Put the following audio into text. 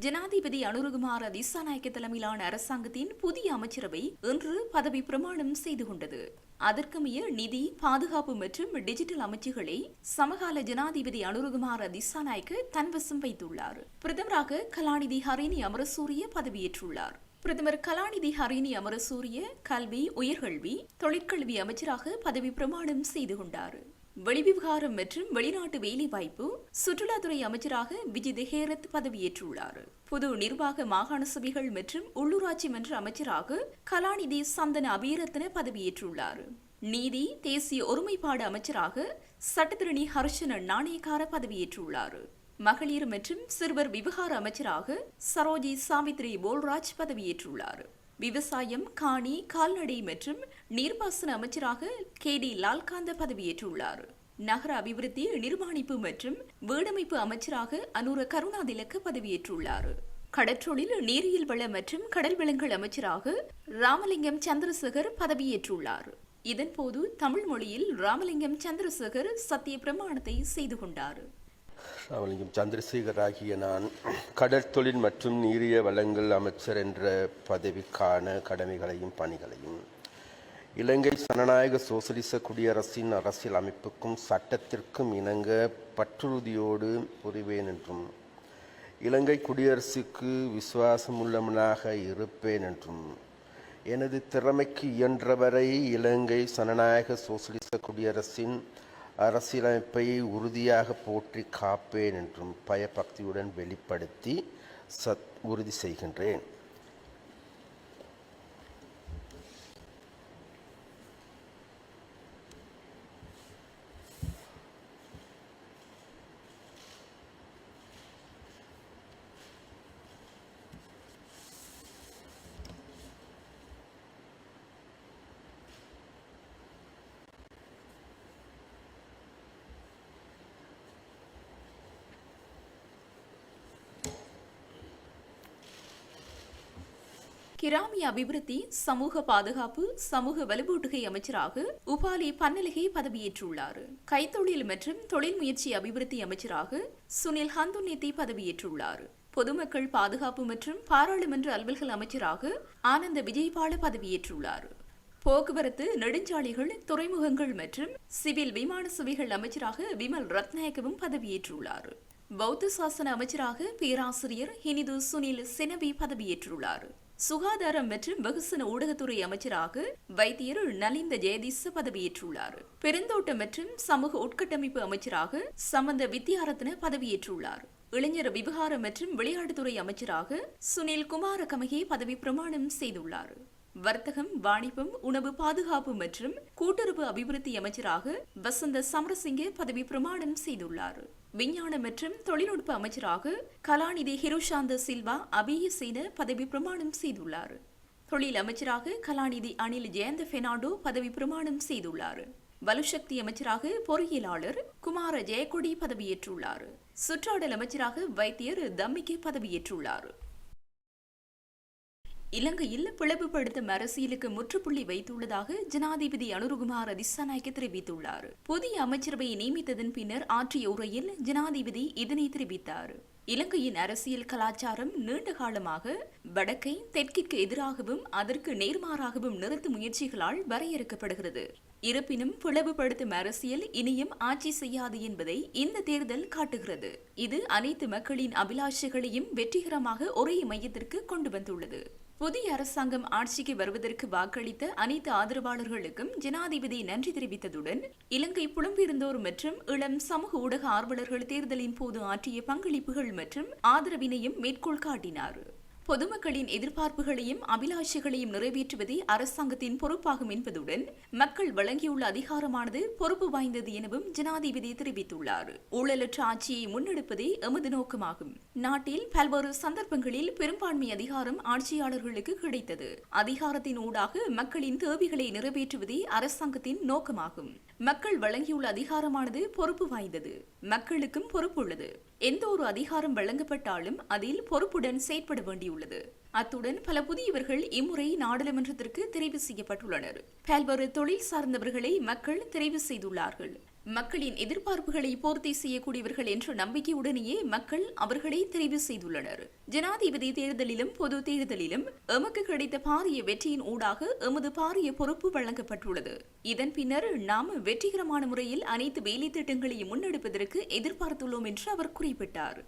ஜனாதிபதி அனுருகுமார் திசாநாயக்க தலைமையிலான அரசாங்கத்தின் புதிய அமைச்சரவை இன்று பதவி பிரமாணம் செய்து கொண்டது. அதற்கமைய நிதி பாதுகாப்பு மற்றும் டிஜிட்டல் அமைச்சுகளை சமகால ஜனாதிபதி அனுருகுமார் திசாநாயக்க தன்வசம் வைத்துள்ளார். பிரதமராக கலாநிதி ஹரிணி அமரசூரிய பதவியேற்றுள்ளார். பிரதமர் கலாநிதி ஹரிணி அமரசூரிய கல்வி உயர்கல்வி தொழிற்கல்வி அமைச்சராக பதவி பிரமாணம் செய்து கொண்டார். வெளிவிவகாரம் மற்றும் வெளிநாட்டு வேலைவாய்ப்பு சுற்றுலாத்துறை அமைச்சராக விஜய் ஹேரத் பதவியேற்றுள்ளார். புது நிர்வாக மாகாண சபைகள் மற்றும் உள்ளூராட்சி மன்ற அமைச்சராக கலாநிதி சந்தன அபீரத்ன பதவியேற்றுள்ளார். நீதி தேசிய ஒருமைப்பாடு அமைச்சராக சட்டத்திரணி ஹர்ஷன நாணயக்கார பதவியேற்றுள்ளார். மகளிர் மற்றும் சிறுவர் விவகார அமைச்சராக சரோஜி சாவித்ரி போல்ராஜ் பதவியேற்றுள்ளார். விவசாயம் காணி கால்நடை மற்றும் நீர்ப்பாசன அமைச்சராக கே. டி. லால்காந்த பதவியேற்றுள்ளார். நகர அபிவிருத்தி நிர்மாணிப்பு மற்றும் வீடமைப்பு அமைச்சராக அனுர கருணாதிலக்க பதவியேற்றுள்ளார். கடற்றொழில் நீரியல் வள மற்றும் கடல் வளங்கள் அமைச்சராக ராமலிங்கம் சந்திரசேகர் பதவியேற்றுள்ளார். இதன்போது தமிழ் மொழியில் ராமலிங்கம் சந்திரசேகர் சத்திய பிரமாணத்தை செய்து கொண்டார். ராமலிங்கம். சந்திரசேகர் ஆகிய நான் கடற்தொழில் மற்றும் நீரிய வளங்கள் அமைச்சர் என்ற பதவிக்கான கடமைகளையும் பணிகளையும் இலங்கை ஜனநாயக சோசலிச குடியரசின் அரசியல் அமைப்புக்கும் சட்டத்திற்கும் இணங்க பற்றுறுதியோடு புரிவேன் என்றும் இலங்கை குடியரசுக்கு விசுவாசமுள்ளவனாக இருப்பேன் என்றும் எனது திறமைக்கு இயன்றவரை இலங்கை ஜனநாயக சோசலிச குடியரசின் அரசியலமைப்பை உறுதியாக போற்றி காப்பேன் என்றும் பயபக்தியுடன் வெளிப்படுத்தி சத் உறுதி செய்கின்றேன். கிராமிய அபிவிருத்தி சமூக பாதுகாப்பு சமூக வலுவூட்டுகை அமைச்சராக உபாலி பன்னலகை பதவியேற்றுள்ளார். கைத்தொழில் மற்றும் தொழில் முயற்சி அபிவிருத்தி அமைச்சராக சுனில் ஹந்துநேத்தி பதவியேற்றுள்ளார். பொதுமக்கள் பாதுகாப்பு மற்றும் பாராளுமன்ற அலுவல்கள் அமைச்சராக ஆனந்த விஜயபால பதவியேற்றுள்ளார். போக்குவரத்து நெடுஞ்சாலைகள் துறைமுகங்கள் மற்றும் சிவில் விமான சுவைகள் அமைச்சராக விமல் ரத்நாயக்கவும் பதவியேற்றுள்ளார். பௌத்த சாசன அமைச்சராக பேராசிரியர் ஹினிது சுனில் செனவி பதவியேற்றுள்ளார். சுகாதாரம் மற்றும் வெகுசன ஊடகத்துறை அமைச்சராக வைத்தியர் நலிந்த ஜெயதீச பதவியேற்றுள்ளார். பெருந்தோட்டம் மற்றும் சமூக உட்கட்டமைப்பு அமைச்சராக சம்பந்த வித்யாரத்ன பதவியேற்றுள்ளார். இளைஞர் விவகாரம் மற்றும் விளையாட்டுத்துறை அமைச்சராக சுனில் குமார கமகே பதவி பிரமாணம் செய்துள்ளார். வர்த்தகம் வாணிபம் உணவு பாதுகாப்பு மற்றும் கூட்டுறவு அபிவிருத்தி அமைச்சராக வசந்த சமரசிங்க பதவி பிரமாணம் செய்துள்ளார். விஞ்ஞான மற்றும் தொழில்நுட்ப அமைச்சராக கலாநிதி ஹிருஷாந்த சில்வா அபியசேன பதவி பிரமாணம் செய்துள்ளார். தொழில் அமைச்சராக கலாநிதி அனில் ஜெயந்த பெர்னாண்டோ பதவி பிரமாணம் செய்துள்ளார். வலுசக்தி அமைச்சராக பொறியியலாளர் குமார ஜெயக்கொடி பதவியேற்றுள்ளார். சுற்றாடல் அமைச்சராக வைத்தியர் தம்மிக்கு பதவியேற்றுள்ளார். இலங்கையில் பிளவுபடுத்தும் அரசியலுக்கு முற்றுப்புள்ளி வைத்துள்ளதாக ஜனாதிபதி அனுருகுமார திசாநாயக்க தெரிவித்துள்ளார். புதிய அமைச்சரவையை நியமித்ததன் பின்னர் ஆற்றிய உரையில் ஜனாதிபதி இதனை தெரிவித்தார். இலங்கையின் அரசியல் கலாச்சாரம் நீண்ட காலமாக வடக்கை தெற்கிற்கு எதிராகவும் அதற்கு நேர்மாறாகவும் நிறுத்தும் முயற்சிகளால் வரையறுக்கப்படுகிறது. இருப்பினும் பிளவுபடுத்தும் அரசியல் இனியும் ஆட்சி செய்யாது என்பதை இந்த தேர்தல் காட்டுகிறது. இது அனைத்து மக்களின் அபிலாஷைகளையும் வெற்றிகரமாக ஒரே மையத்திற்கு கொண்டு வந்துள்ளது. புதிய அரசாங்கம் ஆட்சிக்கு வருவதற்கு வாக்களித்த அனைத்து ஆதரவாளர்களுக்கும் ஜனாதிபதி நன்றி தெரிவித்ததுடன் இலங்கை புலம்பெயர்ந்தோர் மற்றும் இளம் சமூக ஊடக ஆர்வலர்கள் தேர்தலின் போது ஆற்றிய பங்களிப்புகள் மற்றும் ஆதரவினையும் மேற்கோள் காட்டினார். பொதுமக்களின் எதிர்பார்ப்புகளையும் அபிலாஷைகளையும் நிறைவேற்றுவதே அரசாங்கத்தின் பொறுப்பாகும் என்பதுடன் மக்கள் வழங்கியுள்ள அதிகாரமானது பொறுப்பு வாய்ந்தது எனவும் ஜனாதிபதி தெரிவித்துள்ளார். ஊழலற்ற ஆட்சியை முன்னெடுப்பதே எமது நோக்கமாகும். நாட்டில் பல்வேறு சந்தர்ப்பங்களில் பெரும்பான்மை அதிகாரம் ஆட்சியாளர்களுக்கு கிடைத்தது. அதிகாரத்தின் ஊடாக மக்களின் தேவைகளை நிறைவேற்றுவதே அரசாங்கத்தின் நோக்கமாகும். மக்கள் வழங்கியுள்ள அதிகாரமானது பொறுப்பு வாய்ந்தது. மக்களுக்கும் பொறுப்பு உள்ளது எந்த ஒரு அதிகாரம் வழங்கப்பட்டாலும் அதில் பொறுப்புடன் செயற்பட வேண்டியுள்ளது. அத்துடன் பல புதியவர்கள் இம்முறை நாடாளுமன்றத்திற்கு தெரிவு செய்யப்பட்டுள்ளனர். பல்வேறு தொழில் சார்ந்தவர்களை மக்கள் தெரிவு செய்துள்ளார்கள். மக்களின் எதிர்பார்ப்புகளை பூர்த்தி செய்யக்கூடியவர்கள் என்ற நம்பிக்கையுடனேயே மக்கள் அவர்களை தெரிவு செய்துள்ளனர். ஜனாதிபதி தேர்தலிலும் பொது தேர்தலிலும் எமக்கு கிடைத்த பாரிய வெற்றியின் ஊடாக எமது பாரிய பொறுப்பு வழங்கப்பட்டுள்ளது. இதன் பின்னர் நாம் வெற்றிகரமான முறையில் அனைத்து வேலை திட்டங்களையும் முன்னெடுப்பதற்கு எதிர்பார்த்துள்ளோம் என்று அவர் குறிப்பிட்டார்.